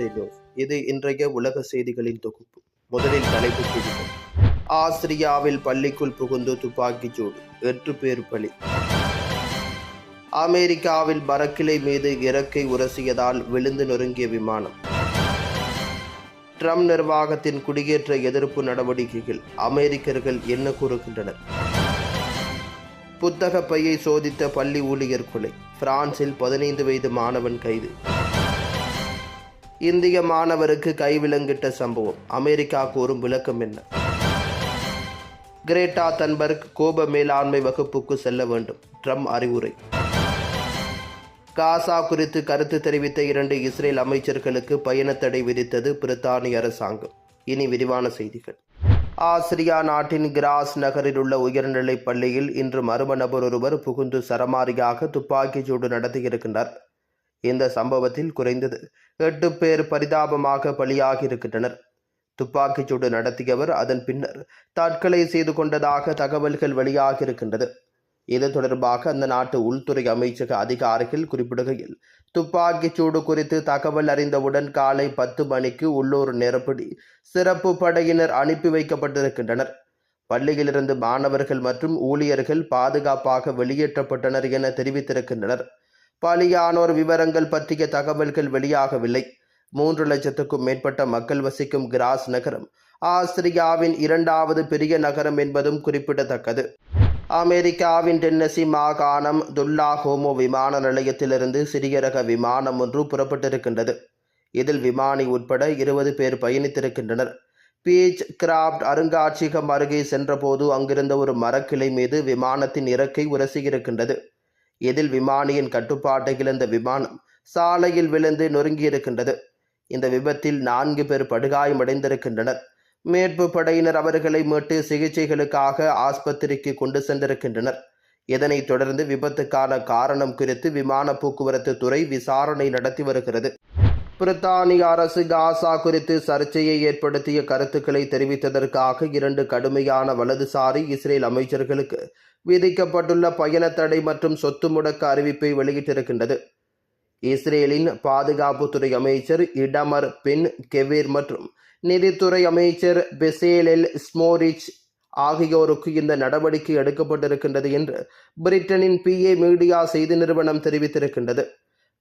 Today news இது இன்றைய உலக செய்திகளின் தொகுப்பு. முதலில் தலைப்புச் செய்திகள். ஆஸ்திரியாவில் பள்ளிக்குள் புகுந்து துப்பாக்கிச் சூடு. எட்டு பேர் பலி. அமெரிக்காவில் மரக்கிளை மீது இறக்கை உரசியதால் விழுந்து நொறுங்கிய விமானம். ட்ரம்ப் நிர்வாகத்தின் குடியேற்ற எதிர்ப்பு நடவடிக்கைகள். அமெரிக்கர்கள் என்ன கூறுகின்றனர்? புத்தக பையை சோதித்த பள்ளி ஊழியர் கொலை. பிரான்சில் பதினைந்து வயது மாணவன் கைது. இந்திய மாணவருக்கு கைவிலங்கிட்ட சம்பவம். அமெரிக்கா கூறும் விளக்கம் என்ன? கிரேட்டா தன்பர்க் கோப மேலாண்மை வகுப்புக்கு செல்ல வேண்டும். ட்ரம்ப் அறிவுரை. காசா குறித்து கருத்து தெரிவித்த இரண்டு இஸ்ரேல் அமைச்சர்களுக்கு பயணத்தடை விதித்தது பிரித்தானிய அரசாங்கம். இனி விரிவான செய்திகள். ஆஸ்திரியா நாட்டின் கிராஸ் நகரில் உள்ள உயர்நிலைப் பள்ளியில் இன்று மர்ம நபர் ஒருவர் புகுந்து சரமாரியாக துப்பாக்கிச் சூடு நடத்தியிருக்கின்றார். இந்த சம்பவத்தில் குறைந்தது எட்டு பேர் பரிதாபமாக பலியாகியிருக்கின்றனர். துப்பாக்கிச் சூடு நடத்தியவர் அதன் பின்னர் தற்கொலை செய்து கொண்டதாக தகவல்கள் வெளியாகியிருக்கின்றது. இது தொடர்பாக அந்த நாட்டு உள்துறை அமைச்சக அதிகாரிகள் குறிப்பிடுகையில் துப்பாக்கிச் சூடு குறித்து தகவல் அறிந்தவுடன் காலை பத்து மணிக்கு உள்ளூர் நேரப்படி சிறப்பு படையினர் அனுப்பி வைக்கப்பட்டிருக்கின்றனர். பள்ளியிலிருந்து மாணவர்கள் மற்றும் ஊழியர்கள் பாதுகாப்பாக வெளியேற்றப்பட்டனர் என தெரிவித்திருக்கின்றனர். பலியானோர் விவரங்கள் பற்றிய தகவல்கள் வெளியாகவில்லை. மூன்று லட்சத்துக்கும் மேற்பட்ட மக்கள் வசிக்கும் கிராஸ் நகரம் ஆஸ்திரியாவின் இரண்டாவது பெரிய நகரம் என்பதும் குறிப்பிடத்தக்கது. அமெரிக்காவின் டென்னசி மாகாணம் துல்லா ஹோமோ விமான நிலையத்திலிருந்து சிறிய ரக விமானம் ஒன்று புறப்பட்டிருக்கின்றது. இதில் விமானி உட்பட இருபது பேர் பயணித்திருக்கின்றனர். பீச் கிராப்ட் அருங்காட்சியகம் அருகே சென்றபோது அங்கிருந்த ஒரு மரக்கிளை மீது விமானத்தின் இறக்கை உரசியிருக்கின்றது. இதில் விமானியின் கட்டுப்பாட்டை இழந்த விமானம் சாலையில் விழுந்து நொறுங்கியிருக்கின்றது. இந்த விபத்தில் நான்கு பேர் படுகாயமடைந்திருக்கின்றனர். மீட்பு படையினர் அவர்களை மீட்டு சிகிச்சைகளுக்காக ஆஸ்பத்திரிக்கு கொண்டு சென்றிருக்கின்றனர். இதனைத் தொடர்ந்து விபத்துக்கான காரணம் குறித்து விமான போக்குவரத்து துறை விசாரணை நடத்தி வருகிறது. பிரித்தானிய அரசு காசா குறித்து சர்ச்சையை ஏற்படுத்திய கருத்துக்களை தெரிவித்ததற்காக இரண்டு கடுமையான வலதுசாரி இஸ்ரேல் அமைச்சர்களுக்கு விதிக்கப்பட்டுள்ள பயண தடை மற்றும் சொத்து முடக்க அறிவிப்பை வெளியிட்டிருக்கின்றது. இஸ்ரேலின் பாதுகாப்புத்துறை அமைச்சர் இடமர் பின் கெவீர் மற்றும் நிதித்துறை அமைச்சர் பெசேலெல் ஸ்மோரிச் ஆகியோருக்கு இந்த நடவடிக்கை எடுக்கப்பட்டிருக்கின்றது என்று பிரிட்டனின் பிஏ மீடியா செய்தி நிறுவனம் தெரிவித்திருக்கின்றது.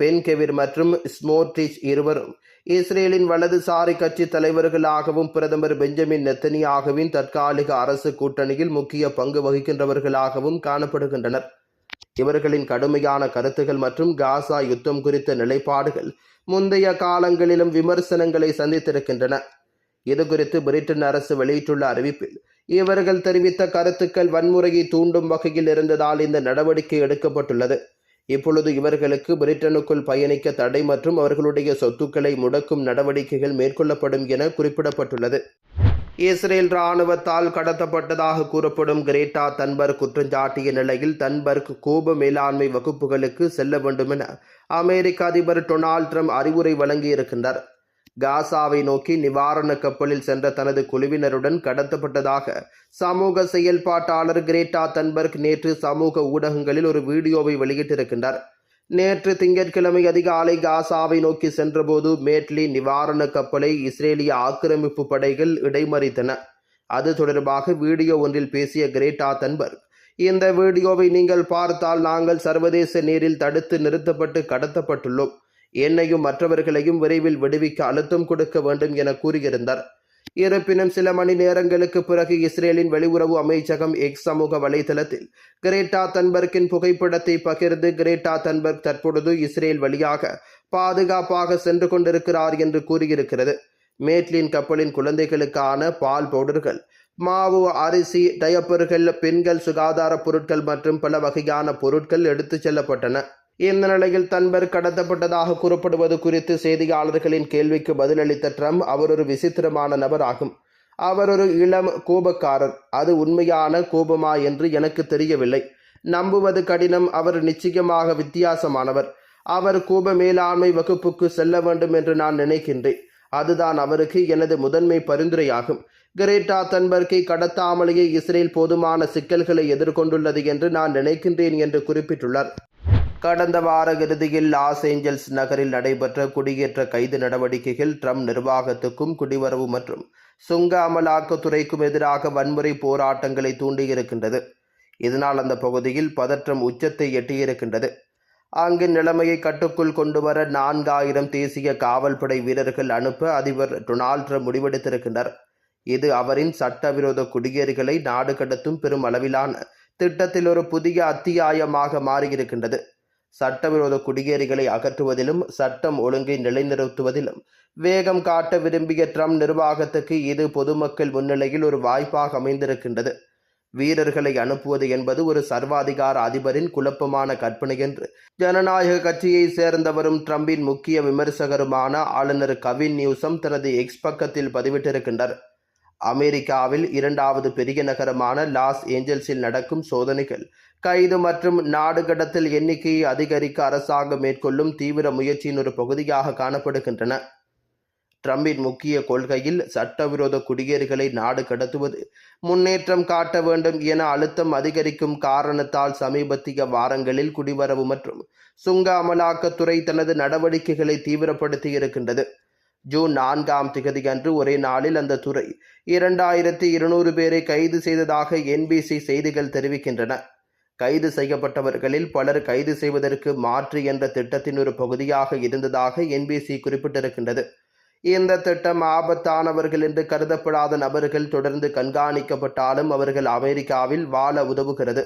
பென் கெவிர் மற்றும் ஸ்மோட்ரிச் இருவரும் இஸ்ரேலின் வலதுசாரி கட்சி தலைவர்களாகவும் பிரதமர் பெஞ்சமின் நெத்தனியாகவின் தற்காலிக அரசு கூட்டணியில் முக்கிய பங்கு வகிக்கின்றவர்களாகவும் காணப்படுகின்றனர். இவர்களின் கடுமையான கருத்துகள் மற்றும் காசா யுத்தம் குறித்த நிலைப்பாடுகள் முந்தைய காலங்களிலும் விமர்சனங்களை சந்தித்திருக்கின்றன. இது குறித்து பிரிட்டன் அரசு வெளியிட்டுள்ள அறிவிப்பில் இவர்கள் தெரிவித்த கருத்துக்கள் வன்முறையை தூண்டும் வகையில் இருந்ததால் இந்த நடவடிக்கை எடுக்கப்பட்டுள்ளது. இப்பொழுது இவர்களுக்கு பிரிட்டனுக்குள் பயணிக்க தடை மற்றும் அவர்களுடைய சொத்துக்களை முடக்கும் நடவடிக்கைகள் மேற்கொள்ளப்படும் என குறிப்பிடப்பட்டுள்ளது. இஸ்ரேல் இராணுவத்தால் கடத்தப்பட்டதாக கூறப்படும் கிரேட்டா தன்பர்க் குற்றஞ்சாட்டிய நிலையில் தன்பர்க் கோப மேலாண்மை வகுப்புகளுக்கு செல்ல வேண்டும் என அமெரிக்க அதிபர் டொனால்ட் ட்ரம்ப் அறிவுரை வழங்கியிருக்கின்றார். காசாவை நோக்கி நிவாரண கப்பலில் சென்ற தனது குழுவினருடன் கடத்தப்பட்டதாக சமூக செயல்பாட்டாளர் கிரேட்டா தன்பர்க் நேற்று சமூக ஊடகங்களில் ஒரு வீடியோவை வெளியிட்டிருக்கின்றார். நேற்று திங்கட்கிழமை அதிகாலை காசாவை நோக்கி சென்றபோது மேட்லி நிவாரண கப்பலை இஸ்ரேலிய ஆக்கிரமிப்பு படைகள் இடைமறித்தன. அது தொடர்பாக வீடியோ ஒன்றில் பேசிய கிரேட்டா தன்பர்க் இந்த வீடியோவை நீங்கள் பார்த்தால் நாங்கள் சர்வதேச நீரில் தடுத்து நிறுத்தப்பட்டு கடத்தப்பட்டுள்ளோம். என்னையும் மற்றவர்களையும் விரைவில் விடுவிக்க அழுத்தம் கொடுக்க வேண்டும் என கூறியிருந்தார். இருப்பினும் சில மணி நேரங்களுக்கு பிறகு இஸ்ரேலின் வெளியுறவு அமைச்சகம் எக்ஸ் சமூக வலைதளத்தில் கிரேட்டா தன்பர்க்கின் புகைப்படத்தை பகிர்ந்து கிரேட்டா தன்பர்க் தற்பொழுது இஸ்ரேல் வழியாக பாதுகாப்பாக சென்று கொண்டிருக்கிறார் என்று கூறியிருக்கிறது. மேட்லின் கப்பலின் குழந்தைகளுக்கான பால் பவுடர்கள் மாவு அரிசி டயப்பர்கள் பெண்கள் சுகாதார பொருட்கள் மற்றும் பல வகையான பொருட்கள் எடுத்துச் செல்லப்பட்டன. இந்த நிலையில் தன்பர் கடத்தப்பட்டதாக கூறப்படுவது குறித்து செய்தியாளர்களின் கேள்விக்கு பதிலளித்த ட்ரம்ப் அவர் ஒரு விசித்திரமான நபர் ஆகும் அவர் ஒரு இளம் கோபக்காரர். அது உண்மையான கோபமா என்று எனக்கு தெரியவில்லை. நம்புவது கடினம். அவர் நிச்சயமாக வித்தியாசமானவர். அவர் கோப மேலாண்மை வகுப்புக்கு செல்ல வேண்டும் என்று நான் நினைக்கின்றேன். அதுதான் அவருக்கு எனது முதன்மை பரிந்துரையாகும். கிரேட்டா தன்பர்க்கை கடத்தாமலேயே இஸ்ரேல் போதுமான சிக்கல்களை எதிர்கொண்டுள்ளது என்று நான் நினைக்கின்றேன் என்று குறிப்பிட்டுள்ளார். கடந்த வார இறுதியில் லாஸ் ஏஞ்சல்ஸ் நகரில் நடைபெற்ற குடியேற்ற கைது நடவடிக்கைகள் ட்ரம்ப் நிர்வாகத்துக்கும் குடிவரவு மற்றும் சுங்க அமலாக்கத்துறைக்கும் எதிராக வன்முறை போராட்டங்களை தூண்டியிருக்கின்றது. இதனால் அந்த பகுதியில் பதற்றம் உச்சத்தை எட்டியிருக்கின்றது. அங்கு நிலைமையை கட்டுக்குள் கொண்டு வர நான்காயிரம் தேசிய காவல்படை வீரர்கள் அனுப்ப அதிபர் டொனால்ட் ட்ரம்ப் முடிவெடுத்திருக்கின்றார். இது அவரின் சட்டவிரோத குடியேறிகளை நாடு கடத்தும் பெரும் அளவிலான திட்டத்தில் ஒரு புதிய அத்தியாயமாக மாறியிருக்கின்றது. சட்டவிரோத குடியேறிகளை அகற்றுவதிலும் சட்டம் ஒழுங்கை நிலைநிறுத்துவதிலும். வேகம் காட்ட விரும்பிய ட்ரம்ப் நிர்வாகத்துக்கு இது பொதுமக்கள் முன்னிலையில் ஒரு வாய்ப்பாக அமைந்திருக்கின்றது. வீரர்களை அனுப்புவது என்பது ஒரு சர்வாதிகார அதிபரின் குழப்பமான கற்பனை என்று. ஜனநாயக கட்சியை சேர்ந்தவரும் ட்ரம்பின் முக்கிய விமர்சகருமான ஆளுநர் கவின் நியூசம் தனது எக்ஸ் பக்கத்தில் பதிவிட்டிருக்கின்றார். அமெரிக்காவில் இரண்டாவது பெரிய நகரமான லாஸ் ஏஞ்சல்ஸில் நடக்கும் சோதனைகள். கைது மற்றும் நாடு கடத்தல் எண்ணிக்கையை அதிகரிக்க அரசாங்கம் மேற்கொள்ளும் தீவிர முயற்சியின் ஒரு பகுதியாக காணப்படுகின்றன. ட்ரம்பின் முக்கிய கொள்கையில் சட்டவிரோத குடியேறுகளை நாடு கடத்துவது முன்னேற்றம் காட்ட வேண்டும் என அழுத்தம் அதிகரிக்கும் காரணத்தால் சமீபத்திய வாரங்களில் குடிவரவு மற்றும் சுங்க அமலாக்கத்துறை தனது நடவடிக்கைகளை தீவிரப்படுத்தி இருக்கின்றது ஜூன் நான்காம் திகதியன்று ஒரே நாளில் அந்த துறை இரண்டாயிரத்தி இருநூறு பேரை கைது செய்ததாக என்பிசி செய்திகள் தெரிவிக்கின்றன. கைது செய்யப்பட்டவர்களில் பலர் கைது செய்வதற்கு மாற்று என்ற திட்டத்தின் ஒரு பகுதியாக இருந்ததாக என்பிசி குறிப்பிட்டிருக்கின்றது. இந்த திட்டம் ஆபத்தானவர்கள் என்று கருதப்படாத நபர்கள் தொடர்ந்து கண்காணிக்கப்பட்டாலும் அவர்கள் அமெரிக்காவில் வாழ உதவுகிறது.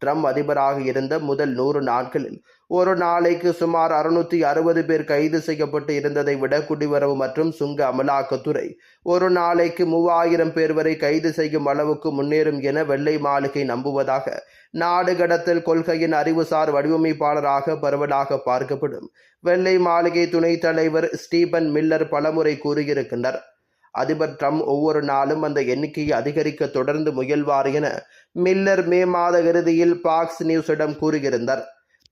ட்ரம்ப் அதிபராக இருந்த முதல் நூறு நாட்களில் ஒரு நாளைக்கு சுமார் அறுநூத்தி அறுபது பேர் கைது செய்யப்பட்டு இருந்ததை விட குடிவரவு மற்றும் சுங்க அமலாக்கத்துறை ஒரு நாளைக்கு மூவாயிரம் பேர் வரை கைது செய்யும் அளவுக்கு முன்னேறும் என வெள்ளை மாளிகை நம்புவதாக நாடு கடத்தல் கொள்கையின் அறிவுசார் வடிவமைப்பாளராக பரவலாக பார்க்கப்படும் வெள்ளை மாளிகை துணைத் தலைவர் ஸ்டீபன் மில்லர் பலமுறை கூறியிருக்கின்றார். அதிபர் ட்ரம்ப் ஒவ்வொரு நாளும் அந்த எண்ணிக்கையை அதிகரிக்க தொடர்ந்து முயல்வார் என மில்லர் மே மாத இறுதியில் பாக்ஸ் நியூஸிடம் கூறியிருந்தார்.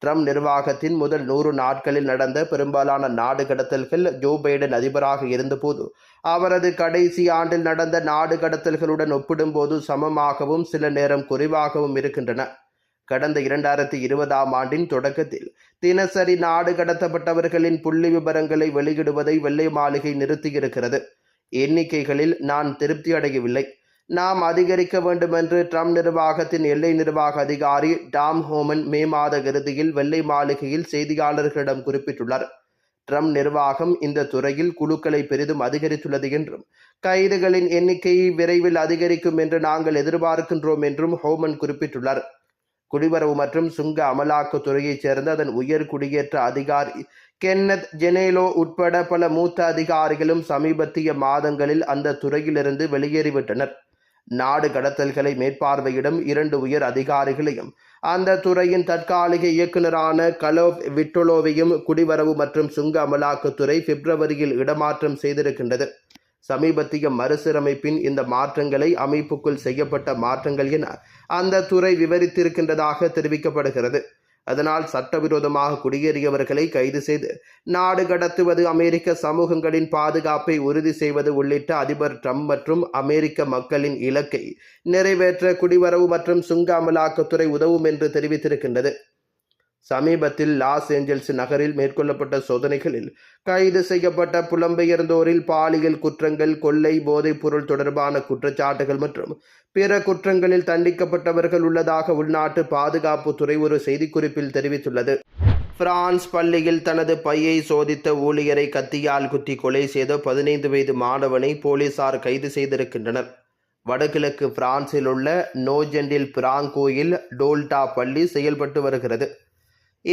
ட்ரம்ப் நிர்வாகத்தின் முதல் நூறு நாட்களில் நடந்த பெரும்பாலான நாடு கடத்தல்கள் ஜோ பைடன் அதிபராக இருந்தபோது அவரது கடைசி ஆண்டில் நடந்த நாடு கடத்தல்களுடன் ஒப்பிடும்போது சமமாகவும் சில நேரம் குறைவாகவும் இருக்கின்றன. கடந்த இரண்டாயிரத்தி இருபதாம் ஆண்டின் தொடக்கத்தில் தினசரி நாடு கடத்தப்பட்டவர்களின் புள்ளி விவரங்களை வெளியிடுவதை வெள்ளை மாளிகை நிறுத்தியிருக்கிறது. எண்ணிக்கைகளில் நான் திருப்தி அடையவில்லை. நாம் அதிகரிக்க வேண்டும் என்று ட்ரம்ப் நிர்வாகத்தின் எல்லை நிர்வாக அதிகாரி டாம் ஹோமன் மே மாத இறுதியில் வெள்ளை மாளிகையில் செய்தியாளர்களிடம் குறிப்பிட்டுள்ளார். ட்ரம்ப் நிர்வாகம் இந்த துறையில் குழுக்களை பெரிதும் அதிகரித்துள்ளது என்றும் கைதுகளின் எண்ணிக்கையை விரைவில் அதிகரிக்கும் என்று நாங்கள் எதிர்பார்க்கின்றோம் என்றும் ஹோமன் குறிப்பிட்டுள்ளார். குடிவரவு மற்றும் சுங்க அமலாக்கத்துறையைச் சேர்ந்த அதன் உயர் குடியேற்ற அதிகாரி கென்னத் ஜெனேலோ உட்பட பல மூத்த அதிகாரிகளும் சமீபத்திய மாதங்களில் அந்த துறையிலிருந்து வெளியேறிவிட்டனர். நாடு கடத்தல்களை மேற்பார்வையிடும் இரண்டு உயர் அதிகாரிகளையும் அந்த துறையின் தற்காலிக இயக்குநரான கலோப் விட்டோலோவையும் குடிவரவு மற்றும் சுங்க அமலாக்கத்துறை பிப்ரவரியில் இடமாற்றம் செய்திருக்கின்றது. சமீபத்திய மறுசீரமைப்பின் இந்த மாற்றங்களை அமைப்புக்குள் செய்யப்பட்ட மாற்றங்கள் என அந்த துறை விவரித்திருக்கின்றதாக தெரிவிக்கப்படுகிறது. அதனால் சட்டவிரோதமாக குடியேறியவர்களை கைது செய்து நாடு கடத்துவது அமெரிக்க சமூகங்களின் பாதுகாப்பை உறுதி செய்வது உள்ளிட்ட அதிபர் ட்ரம்ப் மற்றும் அமெரிக்க மக்களின் இலக்கை நிறைவேற்ற குடிவரவு மற்றும் சுங்க அமலாக்கத்துறை உதவும் என்று தெரிவித்திருக்கின்றது. சமீபத்தில் லாஸ் ஏஞ்சல்ஸ் நகரில் மேற்கொள்ளப்பட்ட சோதனைகளில் கைது செய்யப்பட்ட புலம்பெயர்ந்தோரில் பாலியல் குற்றங்கள் கொள்ளை போதைப் பொருள் தொடர்பான குற்றச்சாட்டுகள் மற்றும் பிற குற்றங்களில் தண்டிக்கப்பட்டவர்கள் உள்ளதாக உள்நாட்டு பாதுகாப்புத்துறை ஒரு செய்திக்குறிப்பில் தெரிவித்துள்ளது. பிரான்ஸ் பள்ளியில் தனது பையை சோதித்த ஊழியரை கத்தியால் குத்தி கொலை செய்த பதினைந்து வயது மாணவனை போலீசார் கைது செய்திருக்கின்றனர். வடகிழக்கு பிரான்சில் உள்ள நோஜெண்டில் பிராங்கோயில் டோல்டா பள்ளி செயல்பட்டு வருகிறது.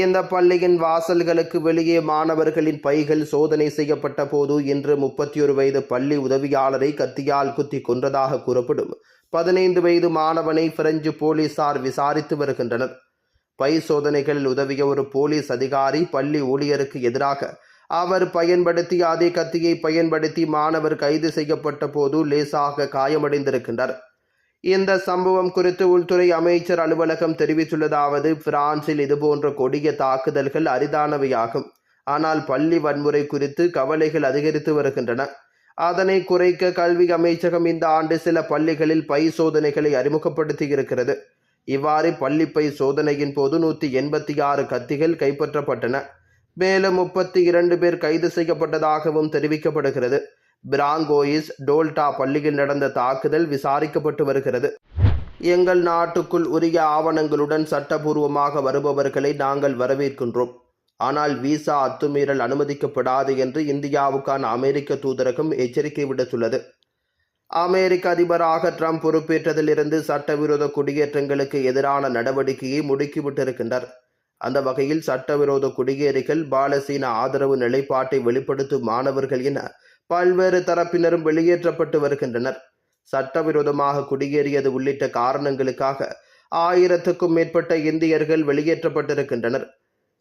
இந்த பள்ளியின் வாசல்களுக்கு வெளியே மாணவர்களின் பைகள் சோதனை செய்யப்பட்ட போது இன்று முப்பத்தி ஒரு வயது பள்ளி உதவியாளரை கத்தியால் குத்தி கொன்றதாக கூறப்படும். பதினைந்து வயது மாணவனை பிரெஞ்சு போலீசார் விசாரித்து வருகின்றனர். பை சோதனைகளில் உதவிய ஒரு போலீஸ் அதிகாரி பள்ளி ஊழியருக்கு எதிராக அவர் பயன்படுத்திய அதே கத்தியை பயன்படுத்தி மாணவர் கைது செய்யப்பட்ட போது லேசாக காயமடைந்திருக்கின்றார். இந்த சம்பவம் குறித்து உள்துறை அமைச்சர் அலுவலகம் தெரிவித்துள்ளதாவது பிரான்சில் இதுபோன்ற கொடிய தாக்குதல்கள் அரிதானவையாகும். ஆனால் பள்ளி வன்முறை குறித்து கவலைகள் அதிகரித்து வருகின்றன. அதனை குறைக்க கல்வி அமைச்சகம் இந்த ஆண்டு சில பள்ளிகளில் பை சோதனைகளை அறிமுகப்படுத்தி இருக்கிறது இவ்வாறு பை சோதனையின் போது நூற்றி எண்பத்தி ஆறு கத்திகள் கைப்பற்றப்பட்டன. மேலும் முப்பத்தி இரண்டு பேர் கைது செய்யப்பட்டதாகவும் தெரிவிக்கப்படுகிறது. பிராங்கோயிஸ் டோல்டா பள்ளியில் நடந்த தாக்குதல் விசாரிக்கப்பட்டு வருகிறது. எங்கள் நாட்டுக்குள் உரிய ஆவணங்களுடன் சட்டபூர்வமாக வருபவர்களை நாங்கள் வரவேற்கின்றோம். ஆனால் விசா அத்துமீறல் அனுமதிக்கப்படாது என்று இந்தியாவுக்கான அமெரிக்க தூதரகம் எச்சரிக்கை விடுத்துள்ளது. அமெரிக்க அதிபராக ட்ரம்ப் பொறுப்பேற்றதிலிருந்து சட்டவிரோத குடியேற்றங்களுக்கு எதிரான நடவடிக்கையை முடுக்கிவிட்டிருக்கின்றார். அந்த வகையில் சட்டவிரோத குடியேறிகள் பாலசீன ஆதரவு நிலைப்பாட்டை வெளிப்படுத்தும் மாணவர்கள் என பல்வேறு தரப்பினரும் வெளியேற்றப்பட்டு வருகின்றனர். சட்டவிரோதமாக குடியேறியது உள்ளிட்ட காரணங்களுக்காக ஆயிரத்துக்கும் மேற்பட்ட இந்தியர்கள் வெளியேற்றப்பட்டிருக்கின்றனர்.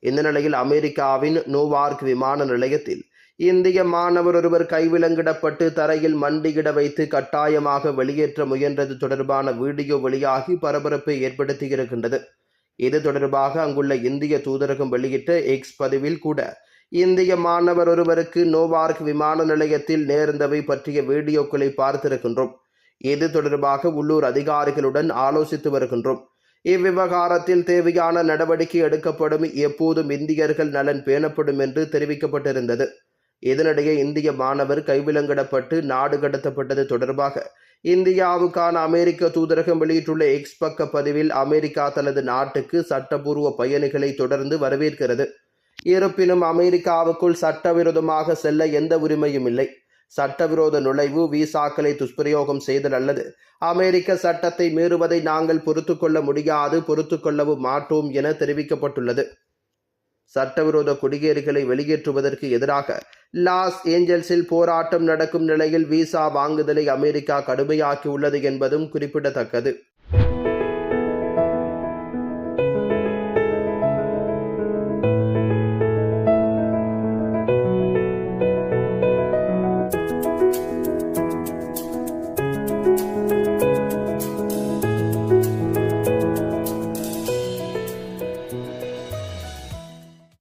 இந்த நிலையில் அமெரிக்காவின் நோவார்க் விமான நிலையத்தில் இந்திய மாணவர் ஒருவர் கைவிலங்கிடப்பட்டு தரையில் மண்டியிட வைத்து கட்டாயமாக வெளியேற்ற முயன்றது தொடர்பான வீடியோ வெளியாகி பரபரப்பை ஏற்படுத்தியிருக்கின்றது. இது தொடர்பாக அங்குள்ள இந்திய தூதரகம் வெளியிட்ட எக்ஸ் பதிவில் கூட இந்திய மாணவர் ஒருவருக்கு நோவார்க் விமான நிலையத்தில் நேர்ந்தவை பற்றிய வீடியோக்களை பார்த்திருக்கின்றோம். இது தொடர்பாக உள்ளூர் அதிகாரிகளுடன் ஆலோசித்து வருகின்றோம். இவ்விவகாரத்தில் தேவையான நடவடிக்கை எடுக்கப்படும். எப்போதும் இந்தியர்கள் நலன் பேணப்படும் என்று தெரிவிக்கப்பட்டிருந்தது. இதனிடையே இந்திய மாணவர் கைவிலங்கிடப்பட்டு நாடு கடத்தப்பட்டது தொடர்பாக இந்தியாவுக்கான அமெரிக்க தூதரகம் வெளியிட்டுள்ள எக்ஸ் பக்க பதிவில் அமெரிக்கா தனது நாட்டுக்கு சட்டபூர்வ பயணிகளை தொடர்ந்து வரவேற்கிறது. இருப்பினும் அமெரிக்காவுக்குள் சட்டவிரோதமாக செல்ல எந்த உரிமையும் இல்லை. சட்டவிரோத நுழைவு விசாக்களை துஷ்பிரயோகம் செய்தல் அல்லது அமெரிக்க சட்டத்தை மீறுவதை நாங்கள் பொறுத்து கொள்ள முடியாது பொறுத்து கொள்ளவும் மாட்டோம் என தெரிவிக்கப்பட்டுள்ளது. சட்டவிரோத குடியேறிகளை வெளியேற்றுவதற்கு எதிராக லாஸ் ஏஞ்சல்ஸில் போராட்டம் நடக்கும் நிலையில் விசா வாங்குதலை அமெரிக்கா கடுமையாக்கியுள்ளது என்பதும் குறிப்பிடத்தக்கது.